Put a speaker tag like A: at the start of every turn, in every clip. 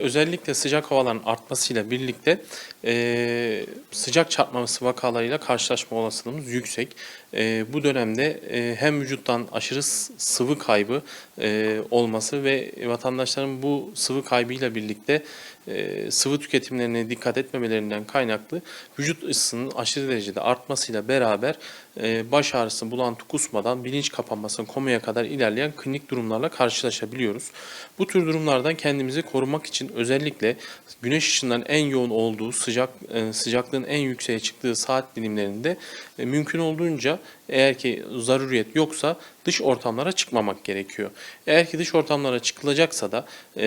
A: Özellikle sıcak havaların artmasıyla birlikte e, sıcak çarpması vakalarıyla karşılaşma olasılığımız yüksek. E, bu dönemde e, hem vücuttan aşırı sıvı kaybı e, olması ve vatandaşların bu sıvı kaybıyla birlikte e, sıvı tüketimlerine dikkat etmemelerinden kaynaklı vücut ısısının aşırı derecede artmasıyla beraber e, baş ağrısı, bulantı, kusmadan bilinç kapanmasına, komaya kadar ilerleyen klinik durumlarla karşılaşabiliyoruz. Bu tür durumlardan kendimizi korumak için özellikle güneş ışınlarının en yoğun olduğu, sıcak e, sıcaklığın en yükseğe çıktığı saat dilimlerinde mümkün olduğunca eğer ki zaruriyet yoksa dış ortamlara çıkmamak gerekiyor. Eğer ki dış ortamlara çıkılacaksa da e,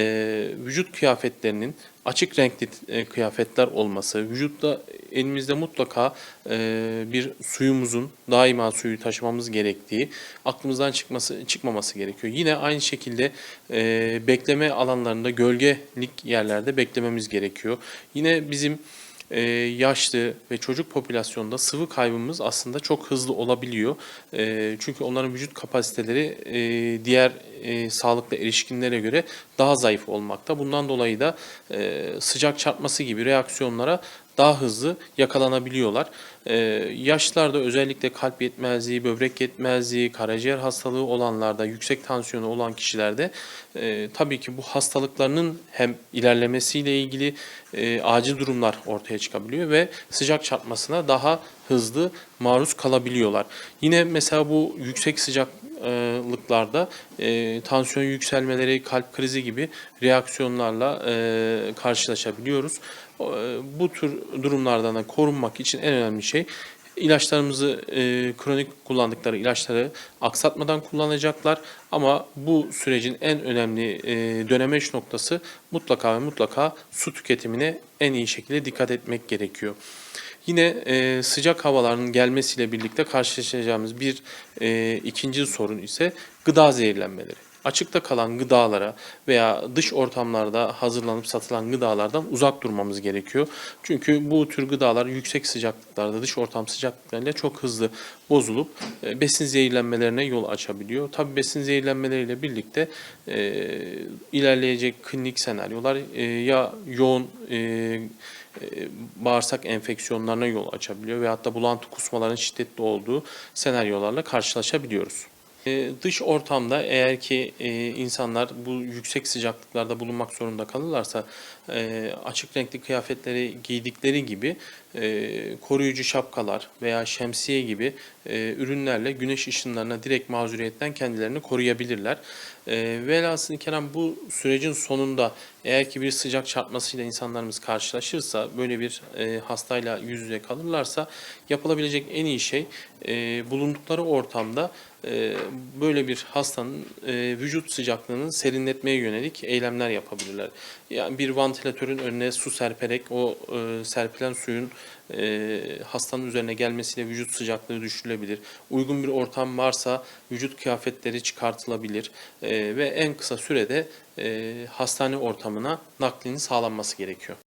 A: vücut kıyafetlerinin açık renkli e, kıyafetler olması, vücutta elimizde mutlaka e, bir suyumuzun daima suyu taşımamız gerektiği, aklımızdan çıkması çıkmaması gerekiyor. Yine aynı şekilde e, bekleme alanlarında gölgelik yerlerde beklememiz gerekiyor. Yine bizim e, yaşlı ve çocuk popülasyonda sıvı kaybımız aslında çok hızlı olabiliyor. E, çünkü onların vücut kapasiteleri e, diğer e, sağlıklı erişkinlere göre daha zayıf olmakta. Bundan dolayı da e, sıcak çarpması gibi reaksiyonlara daha hızlı yakalanabiliyorlar. Ee, yaşlarda özellikle kalp yetmezliği, böbrek yetmezliği, karaciğer hastalığı olanlarda, yüksek tansiyonu olan kişilerde e, tabii ki bu hastalıklarının hem ilerlemesiyle ilgili e, acil durumlar ortaya çıkabiliyor ve sıcak çarpmasına daha hızlı maruz kalabiliyorlar. Yine mesela bu yüksek sıcaklıklarda e, tansiyon yükselmeleri, kalp krizi gibi reaksiyonlarla e, karşılaşabiliyoruz. E, Bu tür durumlardan da korunmak için en önemli şey ilaçlarımızı e, kronik kullandıkları ilaçları aksatmadan kullanacaklar ama bu sürecin en önemli e, dönemeç noktası mutlaka ve mutlaka su tüketimine en iyi şekilde dikkat etmek gerekiyor. Yine e, sıcak havaların gelmesiyle birlikte karşılaşacağımız bir e, ikinci sorun ise gıda zehirlenmeleri. Açıkta kalan gıdalara veya dış ortamlarda hazırlanıp satılan gıdalardan uzak durmamız gerekiyor. Çünkü bu tür gıdalar yüksek sıcaklıklarda, dış ortam sıcaklıklarıyla çok hızlı bozulup e, besin zehirlenmelerine yol açabiliyor. Tabii besin zehirlenmeleriyle birlikte e, ilerleyecek klinik senaryolar e, ya yoğun e, e, bağırsak enfeksiyonlarına yol açabiliyor veyahut da bulantı kusmaların şiddetli olduğu senaryolarla karşılaşabiliyoruz. E, Dış ortamda eğer ki e, insanlar bu yüksek sıcaklıklarda bulunmak zorunda kalırlarsa e, açık renkli kıyafetleri giydikleri gibi koruyucu şapkalar veya şemsiye gibi ürünlerle güneş ışınlarına direkt mazuriyetten kendilerini koruyabilirler. E, velhasıl kelam bu sürecin sonunda eğer ki bir sıcak çarpmasıyla insanlarımız karşılaşırsa böyle bir e, hastayla yüz yüze kalırlarsa yapılabilecek en iyi şey e, bulundukları ortamda e, böyle bir hastanın e, vücut sıcaklığını serinletmeye yönelik eylemler yapabilirler. Yani bir vantilatörün önüne su serperek o e, serpilen suyun e, hastanın üzerine gelmesiyle vücut sıcaklığı düşürülebilir. Uygun bir ortam varsa vücut kıyafetleri çıkartılabilir E, ve en kısa sürede e, hastane ortamına naklinin sağlanması gerekiyor.